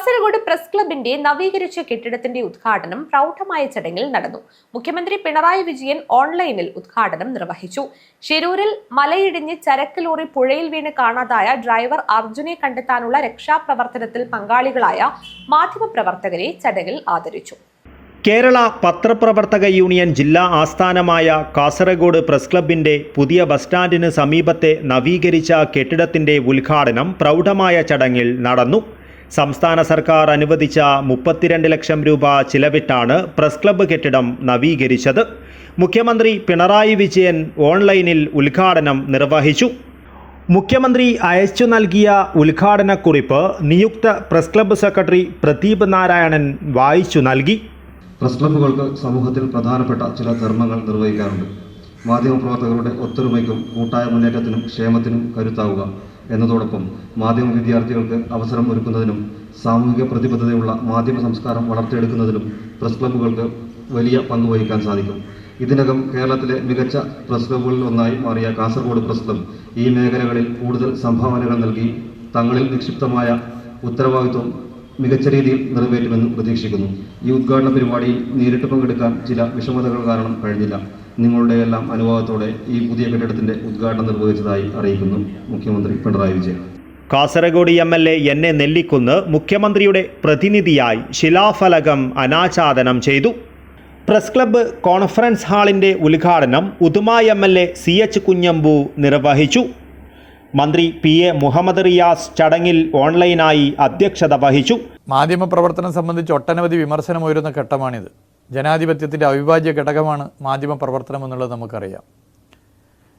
Kasaragod press ക്ലബിന്റെ നവീകരിച്ച കെട്ടിടത്തിന്റെ ഉദ്ഘാടനം പ്രൗഢമായ ചടങ്ങിൽ നടന്നു. മുഖ്യമന്ത്രി പിണറായി വിജയൻ ഓൺലൈനിൽ ഉദ്ഘാടനം നിർവഹിച്ചു. ഷിരൂരിൽ മലയിടിഞ്ഞ് ചരക്ക് ലോറി പുഴയിൽ വീണ് കാണാതായ ഡ്രൈവർ അർജുനെ കണ്ടെത്താനുള്ള രക്ഷാപ്രവർത്തനത്തിൽ പങ്കാളികളായ മാധ്യമപ്രവർത്തകരെ ചടങ്ങിൽ ആദരിച്ചു. കേരള പത്രപ്രവർത്തക യൂണിയൻ ജില്ലാ ആസ്ഥാനമായ കാസർഗോഡ് പ്രസ് ക്ലബിന്റെ പുതിയ ബസ് സ്റ്റാൻഡിന് സമീപത്തെ നവീകരിച്ച കെട്ടിടത്തിന്റെ ഉദ്ഘാടനം പ്രൗഢമായ ചടങ്ങിൽ നടന്നു. സംസ്ഥാന സർക്കാർ അനുവദിച്ച മുപ്പത്തിരണ്ട് ലക്ഷം രൂപ ചിലവിട്ടാണ് പ്രസ് ക്ലബ്ബ് കെട്ടിടം നവീകരിച്ചത്. മുഖ്യമന്ത്രി പിണറായി വിജയൻ ഓൺലൈനിൽ ഉദ്ഘാടനം നിർവഹിച്ചു. മുഖ്യമന്ത്രി അയച്ചു നൽകിയ ഉദ്ഘാടനക്കുറിപ്പ് നിയുക്ത press club secretary Pradeep Narayanan വായിച്ചു നൽകി. പ്രസ് ക്ലബ്ബുകൾക്ക് സമൂഹത്തിൽ പ്രധാനപ്പെട്ട ചില ധർമ്മങ്ങൾ നിർവഹിക്കാറുണ്ട്. മാധ്യമപ്രവർത്തകരുടെ ഒത്തൊരുമയ്ക്കും കൂട്ടായ മുന്നേറ്റത്തിനും ക്ഷേമത്തിനും കരുത്താവുക. എന്നതോടൊപ്പം മാധ്യമ വിദ്യാർത്ഥികൾക്ക് അവസരം ഒരുക്കുന്നതിനും സാമൂഹിക പ്രതിബദ്ധതയുള്ള മാധ്യമ സംസ്കാരം വളർത്തിയെടുക്കുന്നതിനും പ്രസ് ക്ലബ്ബുകൾക്ക് വലിയ പങ്ക് വഹിക്കാൻ സാധിക്കും. ഇതിനകം കേരളത്തിലെ മികച്ച പ്രസ് ക്ലബ്ബുകളിൽ ഒന്നായി മാറിയ കാസർഗോഡ് പ്രസ് ക്ലബ്ബ് ഈ മേഖലകളിൽ കൂടുതൽ സംഭാവനകൾ നൽകി തങ്ങളിൽ നിക്ഷിപ്തമായ ഉത്തരവാദിത്വം മികച്ച രീതിയിൽ നിറവേറ്റുമെന്ന് പ്രതീക്ഷിക്കുന്നു. ഈ ഉദ്ഘാടന പരിപാടിയിൽ നേരിട്ട് പങ്കെടുക്കാൻ ചില വിഷമതകൾ കാരണം കഴിഞ്ഞില്ല. നിങ്ങളുടെ എല്ലാം അനുഭവത്തോടെ ഈ പുതിയ കെട്ടിടത്തിന്റെ ഉദ്ഘാടനം നിർവഹിച്ചതായി അറിയിക്കുന്നു മുഖ്യമന്ത്രി Pinarayi Vijayan. Kasaragod M L A N A Nellikkunnu മുഖ്യമന്ത്രിയുടെ പ്രതിനിധിയായി ശിലാഫലകം അനാച്ഛാദനം ചെയ്തു. പ്രസ് ക്ലബ്ബ് കോൺഫറൻസ് ഹാളിന്റെ ഉദ്ഘാടനം Uduma M L A C H Kunhambu നിർവഹിച്ചു. മന്ത്രി പി എ മുഹമ്മദ് റിയാസ് ചടങ്ങിൽ ഓൺലൈനായി അധ്യക്ഷത വഹിച്ചു. മാധ്യമപ്രവർത്തനം സംബന്ധിച്ച് ഒട്ടനവധി വിമർശനം ഉയരുന്ന ഘട്ടമാണിത്. ജനാധിപത്യത്തിന്റെ അവിഭാജ്യ ഘടകമാണ് മാധ്യമ പ്രവർത്തനം എന്നുള്ളത് നമുക്കറിയാം.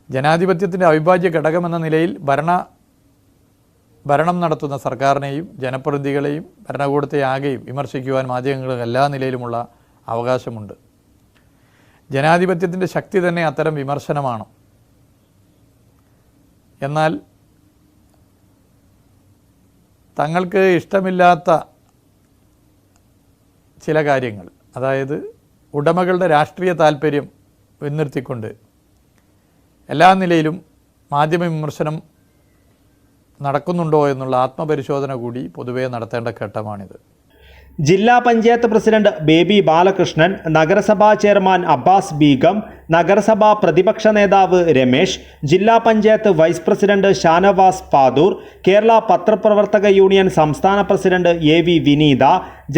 ജനാധിപത്യത്തിന്റെ അവിഭാജ്യ ഘടകം എന്ന നിലയിൽ ഭരണ ഭരണം നടത്തുന്ന സർക്കാരിനെയും ജനപ്രതിനിധികളെയും ഭരണകൂടത്തെ ആകെയും വിമർശിക്കുവാൻ മാധ്യമങ്ങൾക്ക് എല്ലാ നിലയിലുമുള്ള അവകാശമുണ്ട്. ജനാധിപത്യത്തിന്റെ ശക്തി തന്നെ അത്തരം വിമർശനമാണ്. എന്നാൽ തങ്ങൾക്ക് ഇഷ്ടമില്ലാത്ത ചില കാര്യങ്ങൾ അതായത് ഉടമകളുടെ രാഷ്ട്രീയ താല്പര്യം മുൻനിർത്തിക്കൊണ്ട് എല്ലാ നിലയിലും മാധ്യമ വിമർശനം നടക്കുന്നുണ്ടോ എന്നുള്ള ആത്മപരിശോധന കൂടി പൊതുവേ നടത്തേണ്ട ഘട്ടമാണിത്. ജില്ലാ പഞ്ചായത്ത് പ്രസിഡന്റ് ബേബി ബാലകൃഷ്ണൻ നഗരസഭാ ചെയർമാൻ അബ്ബാസ് ബീഗം നഗരസഭാ പ്രതിപക്ഷ നേതാവ് രമേശ് ജില്ലാ പഞ്ചായത്ത് വൈസ് പ്രസിഡന്റ് ഷാനവാസ് പാദൂർ കേരള പത്രപ്രവർത്തക യൂണിയൻ സംസ്ഥാന president A V Vineetha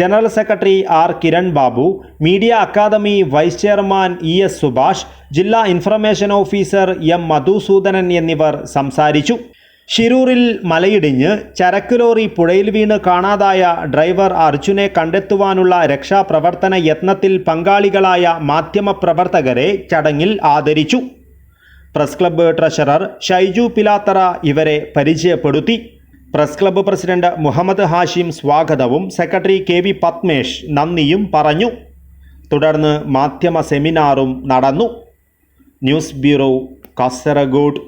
general secretary R Kiran Babu media academy vice chairman E S Subhash ജില്ലാ ഇൻഫർമേഷൻ ഓഫീസർ എം മധുസൂദനൻ എന്നിവർ സംസാരിച്ചു. ഷിരൂറിൽ മലയിടിഞ്ഞ് ചരക്ക് ലോറി പുഴയിൽ വീണ് കാണാതായ ഡ്രൈവർ അർജുനെ കണ്ടെത്തുവാനുള്ള രക്ഷാപ്രവർത്തന യത്നത്തിൽ പങ്കാളികളായ മാധ്യമപ്രവർത്തകരെ ചടങ്ങിൽ ആദരിച്ചു. Press club treasurer Shaiju Pilathara ഇവരെ പരിചയപ്പെടുത്തി. Press club president Muhammad Hashim സ്വാഗതവും സെക്രട്ടറി കെ വി പത്മേഷ് നന്ദിയും പറഞ്ഞു. തുടർന്ന് മാധ്യമ സെമിനാറും നടന്നു. News bureau Kasaragod.